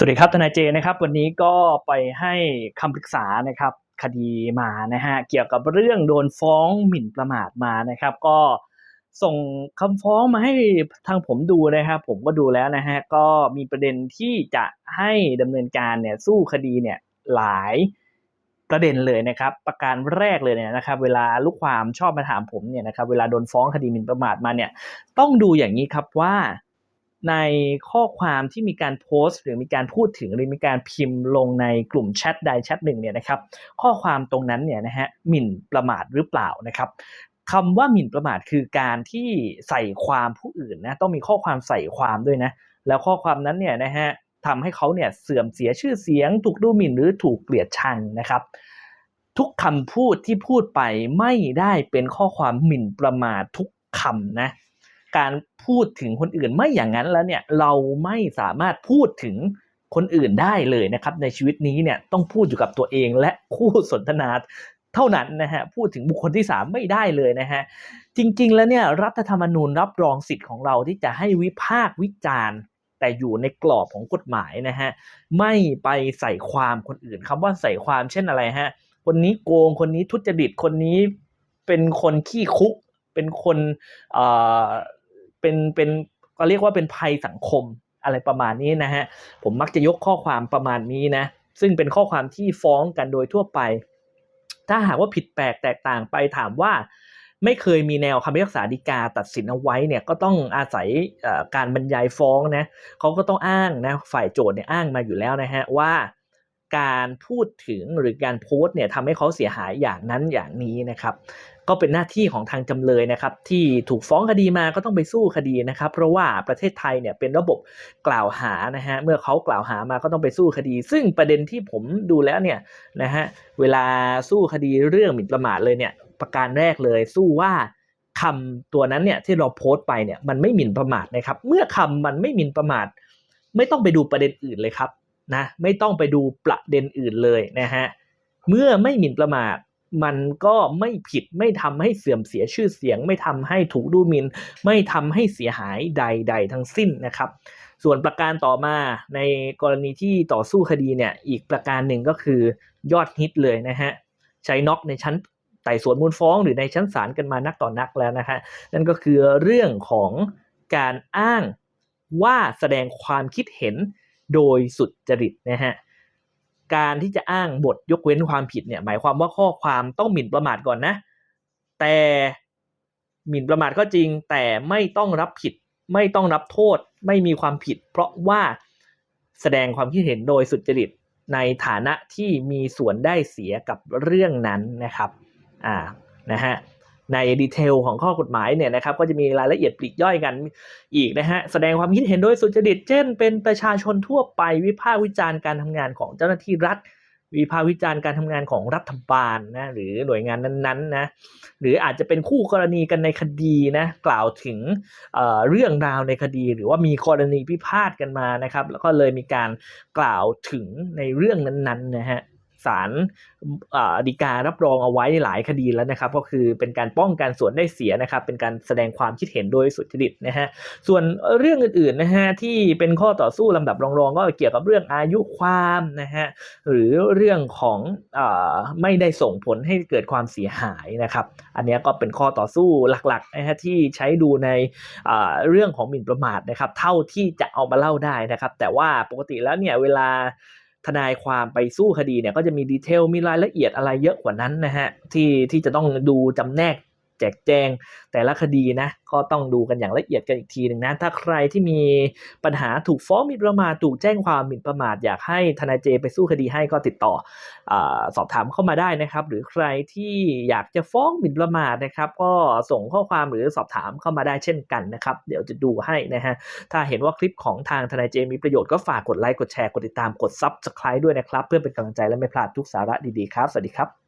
สวัสดีครับทนายเจนะครับ วันนี้ก็ไปให้คำปรึกษานะครับ คดีมานะฮะเกี่ยวกับเรื่องโดนฟ้องหมิ่นประมาทมานะครับ ก็ส่งคำฟ้องมาให้ทางผมดูนะครับ ผมก็ดูแล้วนะฮะก็มีประเด็นที่จะให้ดำเนินการเนี่ยสู้คดีเนี่ยหลายประเด็นเลยนะครับ ประการแรกเลยเนี่ยนะครับ เวลาลูกความชอบมาถามผมเนี่ยนะครับ เวลาโดนฟ้องคดีหมิ่นประมาทมาเนี่ย ต้องดูอย่างนี้ครับว่า ในข้อความที่มีการโพสต์ หรือมีการพูดถึงหรือมีการพิมพ์ลงในกลุ่มแชทใดแชทหนึ่งเนี่ยนะครับข้อความตรงนั้นเนี่ยนะฮะหมิ่นประมาทหรือเปล่านะครับคำว่าหมิ่นประมาทคือการที่ใส่ความผู้อื่นนะต้องมีข้อความใส่ความด้วยนะแล้วข้อความนั้นเนี่ยนะฮะทำให้เขาเนี่ยเสื่อมเสียชื่อเสียง ถูกดูหมิ่นหรือถูกเกลียดชังนะครับ ทุกคำพูดที่พูดไปไม่ได้เป็นข้อความหมิ่นประมาททุกคำนะ การพูดถึงคนอื่นไม่อย่างนั้นแล้วเนี่ยเราไม่สามารถพูดถึงคนอื่นได้เลยนะครับ ในชีวิตนี้เนี่ยต้องพูดอยู่กับตัวเองและคู่สนทนาเท่านั้นนะฮะพูดถึงบุคคลที่สามไม่ได้เลยนะฮะจริง ๆ แล้วเนี่ยรัฐธรรมนูญรับรองสิทธิ์ของเราที่จะให้วิพากษ์วิจารณ์แต่อยู่ในกรอบของกฎหมายนะฮะไม่ไปใส่ความคนอื่นคำว่าใส่ความเช่นอะไรฮะคนนี้โกงคนนี้ทุจริตคนนี้เป็นคนขี้คุก เป็นคน เป็นเป็นก็เรียกว่าเป็นภัยสังคมอะไรประมาณนี้นะฮะผมมักจะยกข้อความประมาณนี้นะซึ่งเป็นข้อความที่ฟ้องกันโดยทั่วไป ถ้าหากว่าผิดแปลกแตกต่างไปถามว่าไม่เคยมีแนวคำพิพากษาฎีกาตัดสินเอาไว้เนี่ยก็ต้องอาศัยการบรรยายฟ้องนะเขาก็ต้องอ้างนะฝ่ายโจทย์เนี่ยอ้างมาอยู่แล้วนะฮะว่าการพูดถึงหรือการโพสต์เนี่ยทำให้เขาเสียหายอย่างนั้นอย่างนี้นะครับ ก็เป็นหน้าที่ของทางจำเลยนะครับที่ถูกฟ้องคดีมาก็ต้องไปสู้คดีนะครับเพราะว่าประเทศไทยเนี่ยเป็นระบบกล่าวหานะฮะเมื่อเขากล่าวหามาก็ต้องไปสู้คดี ซึ่งประเด็นที่ผมดูแล้วเนี่ยนะฮะเวลาสู้คดีเรื่องหมิ่นประมาทเลยเนี่ยประการแรกเลยสู้ว่าคำตัวนั้นเนี่ยที่เราโพสต์ไปเนี่ยมันไม่หมิ่นประมาทนะครับเมื่อคำมันไม่หมิ่นประมาท ไม่ต้องไปดูประเด็นอื่นเลยครับนะไม่ต้องไปดูประเด็นอื่นเลยนะฮะเมื่อไม่หมิ่นประมาท มันก็ไม่ผิดไม่ทำให้เสื่อมเสียชื่อเสียง ไม่ทำให้ถูกดูหมิน่นไม่ทำให้เสียหายใด ๆ ทั้งสิ้นนะครับ ส่วนประการต่อมาในกรณีที่ต่อสู้คดีเนี่ยอีกประการหนึ่งก็คือยอดฮิตเลยนะฮะใช้น็อกในชั้นไต่สวนมูลฟ้อง หรือในชั้นศาลกันมานักต่อนักแล้วนะฮะนั่นก็คือเรื่องของการอ้างว่าแสดงความคิดเห็นโดยสุดจริตนะฮะ การที่จะอ้างบทยกเว้นความผิดเนี่ยหมายความว่าข้อความต้องหมิ่นประมาทก่อนนะ แต่หมิ่นประมาทก็จริง แต่ไม่ต้องรับผิด ไม่ต้องรับโทษ ไม่มีความผิด เพราะว่าแสดงความคิดเห็นโดยสุจริตในฐานะที่มีส่วนได้เสียกับเรื่องนั้นนะครับ อ่า นะฮะ ในดีเทลของข้อกฎหมายเนี่ยนะครับก็จะมีรายละเอียดปลีกย่อยกันอีกนะฮะแสดงความคิดเห็นโดยสุจริตเช่น เป็นประชาชนทั่วไปวิพากษ์วิจารณ์การทำงานของเจ้าหน้าที่รัฐ วิพากษ์วิจารณ์การทำงานของรัฐบาลนะหรือหน่วยงานนั้นๆนะหรืออาจจะเป็นคู่กรณีกันในคดีนะกล่าวถึงเเรื่องราวในคดี หรือว่ามีกรณีพิพาทกันมานะครับแล้วก็เลยมีการกล่าวถึงในเรื่องนั้นๆนะฮะ ศาลฎีการับรองเอาไว้หลายคดีแล้วนะครับ ก็คือเป็นการป้องกันส่วนได้เสียนะครับ เป็นการแสดงความคิดเห็นโดยสุจริตนะฮะส่วนเรื่องอื่นๆนะฮะที่เป็นข้อต่อสู้ลำดับรองๆ ก็เกี่ยวกับเรื่องอายุความนะฮะหรือเรื่องของอไม่ได้ส่งผลให้เกิดความเสียหายนะครับ อันนี้ก็เป็นข้อต่อสู้หลักๆนะฮะที่ใช้ดูในเรื่องของหมิ่นประมาทนะครับ เท่าที่จะเอามาเล่าได้นะครับ แต่ว่าปกติแล้วเนี่ยเวลา ทนายความไปสู้คดีเนี่ยก็จะมีดีเทลมีรายละเอียดอะไรเยอะกว่านั้นนะฮะที่ที่จะต้องดูจำแนก แจกแจงแต่ละคดีนะก็ต้องดูกันอย่างละเอียดกันอีกทีหนึ่งนะถ้าใครที่มีปัญหาถูกฟ้องหมิ่นประมาทถูกแจ้งความหมิ่นประมาทอยากให้ทนายเจไปสู้คดีให้ก็ติดต่ออสอบถามเข้ามาได้นะครับ หรือใครที่อยากจะฟ้องหมิ่นประมาทนะครับก็ส่งข้อความหรือสอบถามเข้ามาได้เช่นกันนะครับ เดี๋ยวจะดูให้นะฮะถ้าเห็นว่าคลิปของทางทนายเจมีประโยชน์ก็ฝากกดไลค์กดแชร์กดติดตามกดซับสไคร b e ด้วยนะครับ เพื่อเป็นกำลังใจและไม่พลาดทุกสาระดีๆครับ สวัสดีครับ